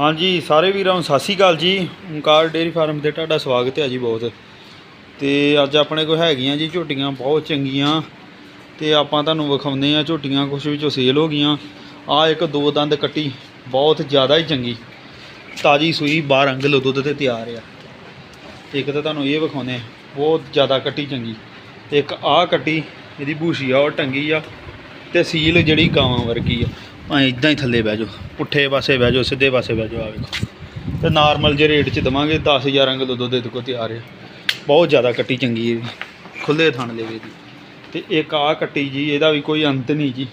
ਹਾਂਜੀ, ਸਾਰੇ ਵੀਰਾਂ ਨੂੰ ਸਤਿ ਸ਼੍ਰੀ ਅਕਾਲ ਜੀ। ਓਂਕਾਰ ਡੇਅਰੀ ਫਾਰਮ ਤੇ ਤੁਹਾਡਾ ਸਵਾਗਤ ਹੈ ਜੀ ਬਹੁਤ। ਤੇ ਅੱਜ ਆਪਣੇ ਕੋਲ ਹੈਗੀਆਂ ਜੀ ਝੋਟੀਆਂ ਬਹੁਤ ਚੰਗੀਆਂ। ਤੇ ਆਪਾਂ ਤੁਹਾਨੂੰ ਵਿਖਾਉਂਦੇ ਆ ਝੋਟੀਆਂ ਕੁਝ ਵਿੱਚੋਂ ਸੇਲ ਹੋ ਗਈਆਂ। ਆ ਇੱਕ ਦੋ ਦੰਦ ਕੱਟੀ, ਬਹੁਤ ਜ਼ਿਆਦਾ ਹੀ ਚੰਗੀ। ਤਾਜੀ ਸੂਈ 12 ਕਿਲੋ ਦੁੱਧ ਤੇ ਤਿਆਰ ਆ। ਇੱਕ ਤਾਂ ਤੁਹਾਨੂੰ ਇਹ ਵਿਖਾਉਂਦੇ ਆ ਬਹੁਤ ਜ਼ਿਆਦਾ ਕੱਟੀ ਚੰਗੀ। ਇੱਕ ਆਹ ਕੱਟੀ, ਇਹਦੀ ਬੂਸ਼ੀ ਆ, ਉਹ ਟੰਗੀ ਆ। ਤੇ ਸੀਲ ਜਿਹੜੀ ਗਾਵਾਂ ਵਰਗੀ ਆ। ਭਾਵੇਂ ਇਦਾਂ ਹੀ ਥੱਲੇ ਬਹਿ ਜਾਓ, ਪੁੱਠੇ ਪਾਸੇ ਬਹਿ ਜਾਓ, ਸਿੱਧੇ ਪਾਸੇ ਬਹਿ ਜਾਓ ਆ ਵੇਖੋ। ਤੇ ਨਾਰਮਲ ਜੇ ਰੇਟ 'ਚ ਦਵਾਂਗੇ 10 11 ਕਿਲੋ ਦੁੱਧ ਇਹਦੇ ਕੋਲ ਤਿਆਰ ਹੈ। ਬਹੁਤ ਜ਼ਿਆਦਾ ਕੱਟੀ ਚੰਗੀ ਹੈ ਖੁੱਲੇ ਥਣ ਲੈਵੇ ਦੀ ਤੇ ਇੱਕ ਆ ਕੱਟੀ ਜੀ, ਇਹਦਾ ਵੀ ਕੋਈ ਅੰਤ ਨਹੀਂ ਜੀ।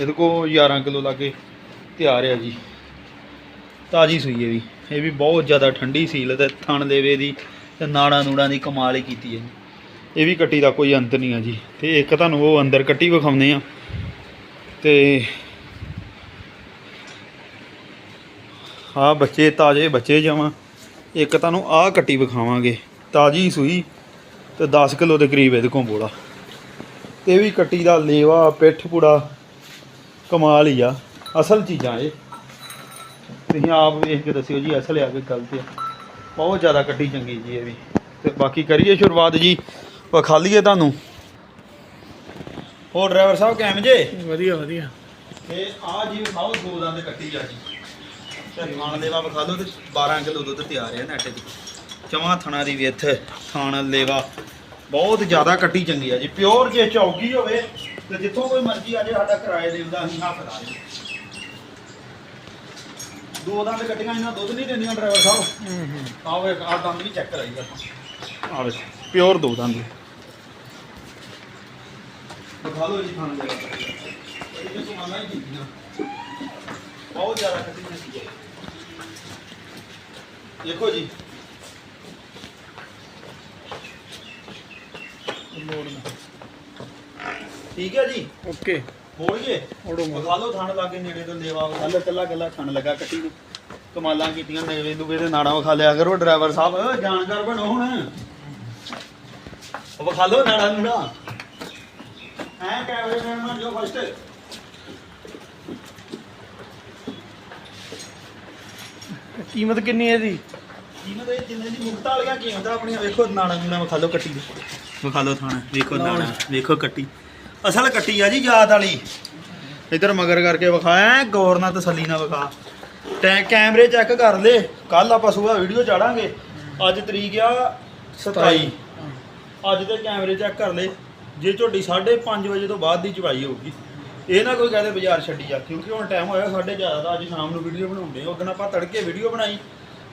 ਇਹਦੇ ਕੋਲ 11 ਕਿਲੋ ਲਾਗੇ ਤਿਆਰ ਹੈ ਜੀ। ਤਾਜੀ ਸੂਈ ਹੈ ਵੀ ਇਹ ਵੀ ਬਹੁਤ ਜ਼ਿਆਦਾ ਠੰਡੀ ਸੀਲ ਤੇ ਥਣ ਲੇਵੇ ਦੀ ਤੇ ਨਾੜਾਂ ਨੂੜਾਂ ਦੀ ਕਮਾਲ ਹੀ ਕੀਤੀ ਹੈ ਇਹ ਵੀ ਕੱਟੀ ਦਾ ਕੋਈ ਅੰਤ ਨਹੀਂ ਆ ਜੀ। ਤੇ ਇੱਕ ਤੁਹਾਨੂੰ ਉਹ ਅੰਦਰ ਕੱਟੀ ਵਿਖਾਉਂਦੇ ਆ ਤੇ ਆ ਬੱਚੇ ਤਾਜ਼ੇ ਬੱਚੇ ਜਾਵਾਂ। ਇੱਕ ਤੁਹਾਨੂੰ ਆਹ ਕੱਟੀ ਵਿਖਾਵਾਂਗੇ। ਤਾਜੀ ਸੂਈ ਤੇ 10 ਕਿਲੋ ਦੇ ਕਰੀਬ ਇਹਦੇ ਕੋਲ ਬੋਲਾ ਤੇ ਵੀ ਕੱਟੀ ਦਾ ਲੇਵਾ ਪਿੱਠ ਪੂੜਾ ਕਮਾਲ ਹੀ ਆ। ਅਸਲ ਚੀਜ਼ਾਂ ਇਹ। ਤੁਸੀਂ ਆਪ ਵੇਖ ਕੇ ਦੱਸਿਓ ਜੀ ਅਸਲ ਆ ਕਿ ਗਲਤ ਆ। ਬਹੁਤ ਜ਼ਿਆਦਾ ਕੱਟੀ ਚੰਗੀ ਜੀ ਇਹ ਵੀ। ਤੇ ਬਾਕੀ ਕਰੀਏ ਸ਼ੁਰੂਆਤ ਜੀ। ਵਿਖਾ ਲਈਏ ਤੁਹਾਨੂੰ। ਹੋਰ ਡਰਾਈਵਰ ਸਾਹਿਬ ਕਿਵੇਂ ਜੇ? ਵਧੀਆ ਵਧੀਆ। ਤੇ ਆ ਜੀ ਵਿਖਾਓ ਦੋ ਦੰਦ ਕੱਟੀ ਆ ਜੀ। ਧਰੀਵਾਨ ਲੇਵਾ ਵਿਖਾ ਲਓ ਤੇ 12 ਕਿਲੋ ਦੁੱਧ ਤਿਆਰ ਹੈ ਨੈਟ ਦੀ ਚਵਾਂ ਥਣਾ ਦੀ ਵਿੱਥ ਥਾਣ ਲੇਵਾ। ਬਹੁਤ ਜ਼ਿਆਦਾ ਕੱਟੀ ਚੰਗੀ ਆ ਜੀ। ਪਿਓਰ ਜੇ ਚੌਗੀ ਹੋਵੇ ਤੇ ਜਿੱਥੋਂ ਕੋਈ ਮਰਜ਼ੀ ਆ ਜੇ, ਸਾਡਾ ਕਿਰਾਏ ਦੇਵਦਾ ਅਸੀਂ ਹੱਥ ਲਾ ਜੀ ਦੋ ਦੰਦ ਕੱਟੀਆਂ, ਇਹਨਾਂ ਦੁੱਧ ਨਹੀਂ ਦਿੰਦੀਆਂ ਡਰਾਈਵਰ ਸਾਹਿਬ। ਹੂੰ ਹੂੰ ਆਓ ਇੱਕ ਆ ਦੰਦ ਵੀ ਚੈੱਕ ਕਰਾਈਏ ਆਪਾਂ। ਆਵੇ ਪਿਓਰ ਦੋ ਦੰਦ। ਵਿਖਾ ਲਓ ਜੀ ਖਾਣ ਦੇ ਇਹ ਤੋਂ ਮਾਨਾ ਹੀ ਕੀਤੀਆਂ ਬਹੁਤ ਜ਼ਿਆਦਾ ਕੱਟੀ ਜਾਂਦੀ ਹੈ। ਦੇਖੋ ਜੀ। ਨਾ ਠੀਕ ਹੈ ਜੀ? ਓਕੇ। ਹੋ ਗਏ ਮਾ। ਵਿਖਾ ਲਓ ਥਣ ਲਾਗੇ ਨੇੜੇ ਤੋਂ ਲੇਵਾ ਵਿਖਾ ਲਓ। ਕੱਲਾ ਕੱਲਾ ਥਣ ਲੱਗਾ ਕੱਟੀ ਨੂੰ। ਕਮਾਲਾਂ ਕੀਤੀਆਂ ਨੇਵੇ ਦੂਵੇ ਦੇ ਨਾੜਾਂ ਵਿਖਾ ਲਿਆ ਕਰੋ ਡਰਾਈਵਰ ਸਾਹਿਬ। ਜਾਣਕਾਰ ਬਣੋ ਹੁਣ। ਉਹ ਵਿਖਾ ਲਓ ਨਾੜਾਂ ਨੂੜਾ। ਐ ਕੈਮਰੇ ਮੈਨ ਜੋ ਫਸਟ ਕੀਮਤ ਕਿੰਨੀ ਹੈ ਇਹਦੀ? ਕੀਮਤ ਇਹ ਜਿੰਨੇ ਦੀ ਮੁਕਤ ਵਾਲੀਆਂ ਕੀਮਤਾਂ ਆਪਣੀਆਂ ਵੇਖੋ ਨਾੜਾਂ ਨੂੜਾਂ ਵਿਖਾ ਲਓ ਕੱਟੀ। ਦੀ ਵਿਖਾ ਲਓ ਥਣ ਵੇਖੋ ਨਾੜਾਂ ਵੇਖੋ ਕੱਟੀ। ਅਸਲ ਕੱਟੀ ਆ ਜੀ ਯਾਦ ਵਾਲੀ। ਇਧਰ ਮਗਰ ਕਰਕੇ ਵਿਖਾਇਆ ਗੌਰ ਨਾਲ ਤਸੱਲੀ ਨਾਲ ਵਿਖਾ। ਟੈ ਕੈਮਰੇ ਚੈੱਕ ਕਰ ਲੈ ਕੱਲ ਆਪਾਂ ਸਵੇਰ ਵੀਡੀਓ ਚਾੜਾਂਗੇ। ਅੱਜ ਤਰੀਕ ਆ 27 ਅੱਜ ਤੇ ਕੈਮਰੇ ਚੈੱਕ ਕਰ ਲੈ ਜੇ ਝੋਟੀ 5:30 ਵਜੇ ਤੋਂ ਬਾਅਦ ਦੀ ਚਵਾਈ ਹੋਊਗੀ। ਇਹ ਨਾ ਕੋਈ ਕਹਦੇ ਬਾਜ਼ਾਰ ਛੱਡੀ ਜਾ ਕਿਉਂਕਿ ਹੁਣ ਟਾਈਮ ਹੋਇਆ ਸਾਡੇ ਜ਼ਿਆਦਾ ਦਾ ਅੱਜ ਸ਼ਾਮ ਨੂੰ ਵੀਡੀਓ ਬਣਾਉਂਦੇ ਆ। ਉਦੋਂ ਆਪਾਂ ਤੜਕੇ ਵੀਡੀਓ ਬਣਾਈ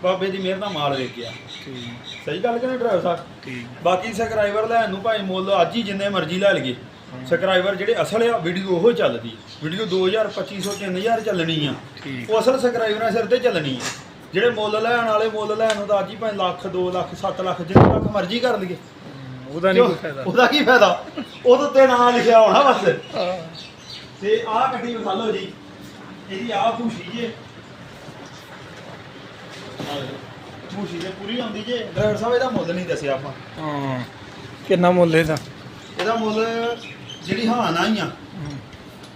ਬਾਬੇ ਦੀ ਮਿਹਰ ਨਾਲ ਮਾਲ ਵੇਖ ਗਿਆ। ਠੀਕ ਸਹੀ ਗੱਲ ਕਿ ਨਹੀਂ ਡਰਾਈਵਰ ਸਾਹਿਬ? ਠੀਕ। ਬਾਕੀ ਸਬਸਕ੍ਰਾਈਬਰ ਲੈਣ ਨੂੰ ਭਾਈ ਮੁੱਲ ਅੱਜ ਹੀ ਜਿੰਨੇ ਮਰਜ਼ੀ ਲੈ ਲਈਏ। ਸਬਸਕ੍ਰਾਈਬਰ ਜਿਹੜੇ ਅਸਲ ਆ ਵੀਡੀਓ ਉਹੋ ਚੱਲਦੀ ਵੀਡੀਓ 2000 2500 3000 ਚੱਲਣੀ ਆ। ਠੀਕ। ਉਹ ਅਸਲ ਸਬਸਕ੍ਰਾਈਬਰਾਂ ਸਿਰ ਤੇ ਚੱਲਣੀ ਆ। ਜਿਹੜੇ ਮੁੱਲ ਲੈਣ ਵਾਲੇ ਮੁੱਲ ਲੈਣ ਨੂੰ ਤਾਂ ਅੱਜ ਹੀ ਭਾਵੇਂ ਲੱਖ 2 ਲੱਖ 7 ਲੱਖ ਜਿੰਨੇ ਲੱਖ ਮਰਜ਼ੀ ਕਰ ਲਈਏ। ਉਹਦਾ ਨਹੀਂ ਕੋਈ ਫਾਇਦਾ। ਉਹਦਾ ਕੀ ਫਾਇਦਾ? ਉਹਦੇ ਤੇ ਨਾਂ ਲਿਖਿਆ ਹੋਣਾ ਬਸ। ਤੇ ਆਹ ਗੱਡੀ ਵਿਖਾ ਲਓ ਜੀ। ਇਹਦੀ ਆਹ ਭੂਸ਼ੀ ਜੇ। ਭੂਸ਼ੀ ਤੇ ਪੂਰੀ ਆਉਂਦੀ ਜੇ। ਡਰਾਈਵਰ ਸਾਹਿਬ ਇਹਦਾ ਮੁੱਲ ਨਹੀਂ ਦੱਸਿਆ ਆਪਾਂ। ਹਾਂ ਕਿੰਨਾ ਮੁੱਲ ਇਹਦਾ? ਇਹਦਾ ਮੁੱਲ ਜਿਹੜੀ ਹਾਂ ਨਾ ਹੀ। ਆ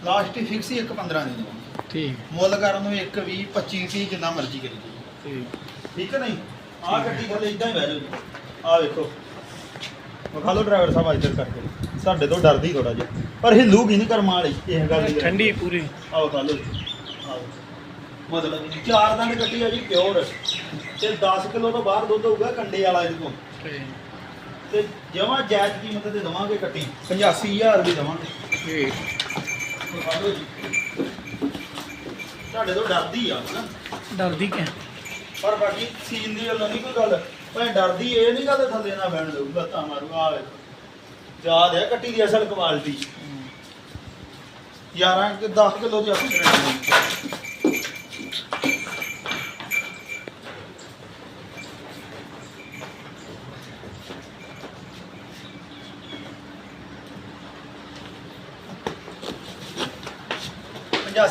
ਲਾਸਟ ਹੀ ਫਿਕਸ ਹੀ 1.15 ਦੀ। ਠੀਕ। ਮੁੱਲ ਕਰਨ ਨੂੰ 1 20 25 30 ਜਿੰਨਾ ਮਰਜ਼ੀ ਕਰੀ ਜੀ ਠੀਕ ਠੀਕ ਨਹੀਂ? ਆਹ ਗੱਡੀ ਥੱਲੇ ਇਦਾਂ ਹੀ ਬਹਿ ਜਾਓ ਜੀ ਆਹ ਵੇਖੋ। ਵਿਖਾ ਲਓ ਡਰਾਈਵਰ ਸਾਹਿਬ ਇੱਧਰ ਕਰਕੇ। ਸਾਡੇ ਤੋਂ ਡਰਦੀ ਥੋੜਾ ਜਿਹਾ। ਪਰ ਹਿੱਲੂਗੀ ਨਹੀਂ ਕਰਮਾਂ ਵਾਲੀ ਇਹ ਗੱਲ ਦੀ ਠੰਡੀ ਪੂਰੀ। ਆਓ ਖਾ ਲਓ ਜੀ। ਆਓ। ਮਤਲਬ ਜੀ, ਚਾਰ ਦੰਦ ਕੱਟੀ ਆ ਜੀ ਪਿਓਰ। ਤੇ 10 ਕਿਲੋ ਤੋਂ ਬਾਹਰ ਦੁੱਧ ਹੋਊਗਾ ਕੰਡੇ ਵਾਲਾ ਇਹਦੇ ਠੀਕ ਤੇ ਜਮਾਂ ਜਾਇਜ਼ ਕੀਮਤ ਤੇ ਦਵਾਂਗੇ ਕੱਟੀ। 85000 ਦੀ ਦਵਾਂਗੇ। ਠੀਕ ਵਿਖਾ ਲਓ ਜੀ। ਤੁਹਾਡੇ ਤੋਂ ਡਰਦੀ ਆ ਡਰਦੀ ਕਿ ਪਰ ਬਾਕੀ ਸੀਨ ਦੀ ਵੱਲੋਂ ਨਹੀਂ ਕੋਈ ਗੱਲ। ਭਾਵੇਂ ਡਰਦੀ ਇਹ ਨਹੀਂ ਗੱਲ ਥੱਲੇ ਨਾ ਬਹਿਣ ਦੇਊਗਾ ਤਾਂ ਮਾਰੂ ਆ ਯਾਦ ਹੈ ਕੱਟੀ ਦੀ ਅਸਲ ਕੁਆਲਿਟੀ 11 ਕਿ 10 ਕਿਲੋ ਦੀ ਆਪਣੀ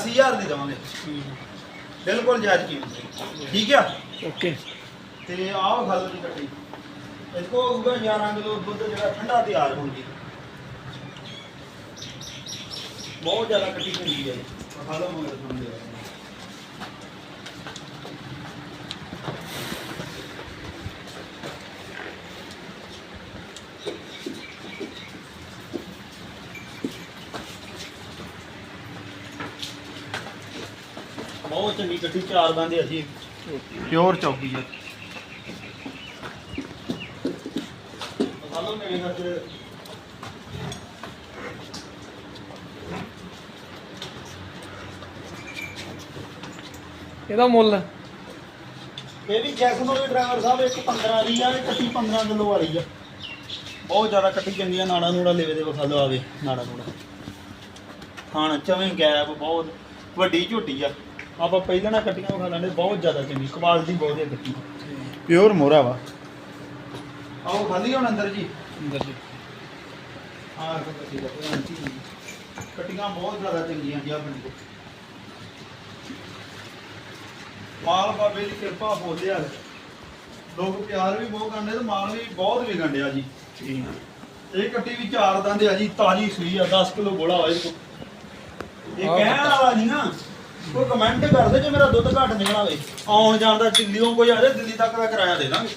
ਹਜ਼ਾਰ ਦੀ ਦੇਵਾਂਗੇ। ਬਿਲਕੁਲ ਜਾਇਜ਼ ਕੀਮਤ ਠੀਕ ਆ? ਓਕੇ। ਤੇ ਆਹ ਗੱਲ ਦੀ ਕੱਟੀ इसको होगा ग्यारह किलो दुध जरा ठंडा तैयार होगी बहुत ज़्यादा कटी चंगी है मसाला मगर समझे ਬਹੁਤ ਚੰਗੀ ਗੱਡੀ ਚਾਰ ਬੰਦੇ ਅਸੀਂ ਪਿਓਰ ਚੌਕੀ ਹੈ ਇਹਦਾ ਮੁੱਲ? ਇਹ ਵੀ ਜੈਕਸਨ ਦੇ ਡਰਾਈਵਰ ਸਾਹਿਬ ਇੱਕ 15 ਦੀ ਆ ਇਹ ਕੱਟੀ 15 ਕਿਲੋ ਵਾਲੀ ਆ। ਬਹੁਤ ਜ਼ਿਆਦਾ ਕੱਟੀ ਚੰਗੀ ਆ ਨਾੜਾ ਨੂੜਾ ਲੈਵੇ ਦੇ ਵਿਖਾ ਲਓ ਆਵੇ ਨਾੜਾ ਨੂੜਾ। ਖਾਣ ਚਵੇਂ ਗੈਪ ਬਹੁਤ ਵੱਡੀ ਝੋਟੀ ਆ। ਆਪਾਂ ਪਹਿਲਾਂ ਨਾ ਕੱਟੀਆਂ ਵਿਖਾ ਲੈਂਦੇ ਬਹੁਤ ਜ਼ਿਆਦਾ ਚੰਗੀ ਕੁਆਲਿਟੀ ਬਹੁਤ ਹੈ ਕੱਟੀ। ਪਿਓਰ ਮੋਰਾ ਵਾ। ਆਓ ਖਾਲੀ ਹੁਣ ਅੰਦਰ ਜੀ। ਜੀ। ਆਹ ਕੱਟੀ ਦਾ ਚੀਜ਼। ਕੱਟੀਆਂ ਬਹੁਤ ਜ਼ਿਆਦਾ ਚੰਗੀਆਂ ਜੀ ਆਪਣੇ ਕੋਲ। ਮਾਲ ਬਾਬੇ ਦੀ ਕਿਰਪਾ ਬੋਲਿਆ ਲੋਕ ਪਿਆਰ ਵੀ ਬਹੁਤ ਕਰਦੇ ਤੇ ਮਾਲ ਵੀ ਬਹੁਤ ਵੀ ਗੰਡਿਆ ਜੀ। ਠੀਕ ਇਹ ਕੱਟੀ ਵੀ ਚਾਰ ਦੰਦ ਆ ਜੀ ਤਾਜੀ ਸੂਈ ਆ 10 ਕਿਲੋ ਗੋਲਾ ਕੋਲ। ਇਹ ਕਹਿਣ। ਵਾਲਾ ਨਹੀਂ ਨਾ ਕੋਈ ਕਮੈਂਟ ਕਰਦੇ ਜੇ ਮੇਰਾ ਦੁੱਧ ਘੱਟ ਨਿਕਲਾ ਹੋਵੇ ਆਉਣ ਜਾਣ ਦਾ ਦਿੱਲੀੋਂ ਕੋਈ ਆ ਜਾਏ ਦਿੱਲੀ ਤੱਕ ਦਾ ਕਿਰਾਇਆ ਦੇ ਦਾਂਗੇ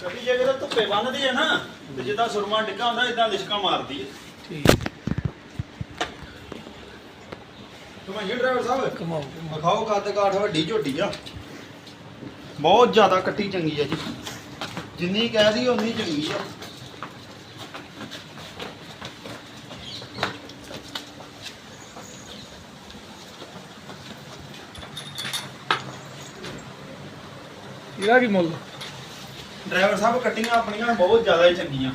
ਕੱਟੀ ਜੇ ਕਿਤੇ ਧੁੱਪੇ ਬੰਨਦੀ ਹੈ ਨਾ ਤੇ ਜਿੱਦਾਂ ਸੁਰਮਾ ਡਿੱਗਾ ਹੁੰਦਾ ਇਦਾਂ ਲਿਸ਼ਕਾ ਮਾਰਦੀ ਹੈ। ਠੀਕ ਤੁਮਾਂ ਇਹ ਡਰਾਈਵਰ ਸਾਹਿਬ? ਕਮਾਓ ਵਿਖਾਓ ਕੱਦ ਕਾਠ ਵੱਡੀ ਝੋਟੀ ਆ। ਬਹੁਤ ਜ਼ਿਆਦਾ ਕੱਟੀ ਚੰਗੀ ਆ ਜੀ। ਜਿੰਨੀ ਕਹਿ ਦੀ ਉਨੀ ਚੰਗੀ ਆ। ਇਹਦਾ ਕੀ ਮੁੱਲ? ਡਰਾਈਵਰ ਸਾਹਿਬ ਕੱਟੀਆਂ ਆਪਣੀਆਂ ਬਹੁਤ ਜ਼ਿਆਦਾ ਹੀ ਚੰਗੀਆਂ।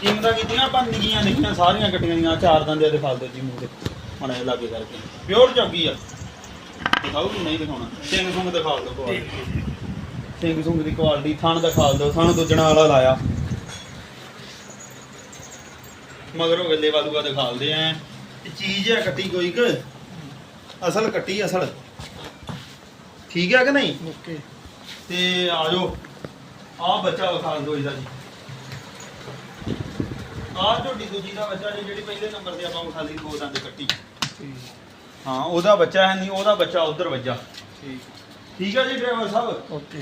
ਕੀਮਤਾਂ ਕੀਤੀਆਂ ਆਪਾਂ ਨਿੱਕੀਆਂ ਸਾਰੀਆਂ ਕੱਟੀਆਂ ਦੀਆਂ ਚਾਰ ਦੰਦੇ ਦੇ ਫਾਲਤੂ ਜੀ ਮੂੰਹ ਹੁਣ ਇਹ ਲਾਗੇ ਕਰਕੇ। ਪਿਓਰ ਚੰਗੀ ਆ। ਦਿਖਾਓ ਕਿ ਨਹੀਂ ਦਿਖਾਉਣਾ। ਸਿੰਘ ਸੁੰਗ ਦਿਖਾ ਦਿਓ ਕੁਆਲਿਟੀ ਸਿੰਘ ਸੁੰਗ ਦੀ ਕੁਆਲਿਟੀ ਥਣ ਦਿਖਾ ਦਿਓ ਥਣ ਦੁੱਜਣਾ ਵਾਲਾ ਲਾਇਆ। ਮਗਰੋਂ ਗੱਲੇ ਵਾਲੂਆ ਦਿਖਾਲਦੇ ਆ। ਚੀਜ਼ ਹੈ ਕੱਟੀ ਕੋਈ ਕਿ। ਅਸਲ ਕੱਟੀ ਅਸਲ। ਠੀਕ ਹੈ ਕਿ ਨਹੀਂ? ਓਕੇ। ਤੇ ਆ ਜਾਓ। ਆ ਬੱਚਾ ਵਿਖਾ ਦਿਓ ਇਹਦਾ ਜੀ। ਆ ਝੋਟੀ ਦੂਜੀ ਦਾ ਬੱਚਾ ਜੀ ਜਿਹੜੀ ਪਹਿਲੇ ਨੰਬਰ ਤੇ ਆਪਾਂ ਵਿਖਾ ਲਈ ਦੋ ਦੰਦ ਕੱਟੀ। ਠੀਕ। ਹਾਂ ਉਹਦਾ ਬੱਚਾ ਹੈ ਨਹੀਂ ਉਹਦਾ ਬੱਚਾ ਉਧਰ ਵੱਜਾ। ਠੀਕ। ਠੀਕ ਹੈ ਜੀ ਡਰਾਈਵਰ ਸਾਹਿਬ? ਓਕੇ।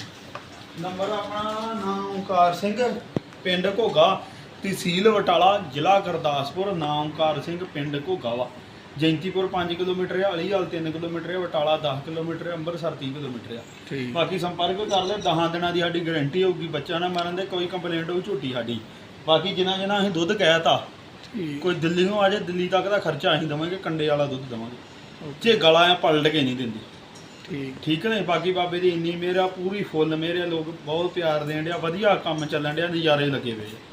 ਨੰਬਰ ਆਪਣਾ ਨਾਮ ਓਂਕਾਰ ਸਿੰਘ ਪਿੰਡ ਘੋਗਾ ਤਹਿਸੀਲ ਬਟਾਲਾ ਜ਼ਿਲ੍ਹਾ ਗੁਰਦਾਸਪੁਰ ਨਾਮ ਓਂਕਾਰ ਸਿੰਘ ਪਿੰਡ ਘੋਗਾ ਵਾ। ਜੈਂਤੀਪੁਰ 5 ਕਿਲੋਮੀਟਰ ਹੈ ਅਲੀਵਾਲ 3 ਕਿਲੋਮੀਟਰ ਹੈ ਬਟਾਲਾ 10 ਕਿਲੋਮੀਟਰ ਹੈ ਅੰਮ੍ਰਿਤਸਰ 30 ਕਿਲੋਮੀਟਰ ਹੈ ਠੀਕ। ਬਾਕੀ ਸੰਪਰਕ ਕਰ ਲੈ 10 ਦਿਨਾਂ ਦੀ ਸਾਡੀ ਗਾਰੰਟੀ ਹੋਊਗੀ ਬੱਚਾ ਨਾ ਮਰਨ ਦੇ ਕੋਈ ਕੰਪਲੇਂਟ ਹੋਊ ਝੂਠੀ ਸਾਡੀ। ਬਾਕੀ ਜਿਨ੍ਹਾਂ ਜਿਨ੍ਹਾਂ ਅਸੀਂ ਦੁੱਧ ਕਹਿਤਾ ਕੋਈ ਦਿੱਲੀ ਨੂੰ ਆ ਜਾਏ ਦਿੱਲੀ ਤੱਕ ਦਾ ਖਰਚਾ ਅਸੀਂ ਦੇਵਾਂਗੇ ਕੰਡੇ ਵਾਲਾ ਦੁੱਧ ਦੇਵਾਂਗੇ। ਜੇ ਗਲਾ ਆ ਪਲਟ ਕੇ ਨਹੀਂ ਦਿੰਦੀ। ਠੀਕ। ਠੀਕ ਨੇ? ਬਾਕੀ ਬਾਬੇ ਦੀ ਇੰਨੀ ਮੇਰਾ ਪੂਰੀ ਫੁੱਲ ਮੇਰੇ ਲੋਕ ਬਹੁਤ ਪਿਆਰ ਦੇਣ ਡਿਆ ਵਧੀਆ ਕੰਮ ਚੱਲਣ ਡਿਆ ਨਜ਼ਾਰੇ ਲੱਗੇ ਹੋਏ ਆ।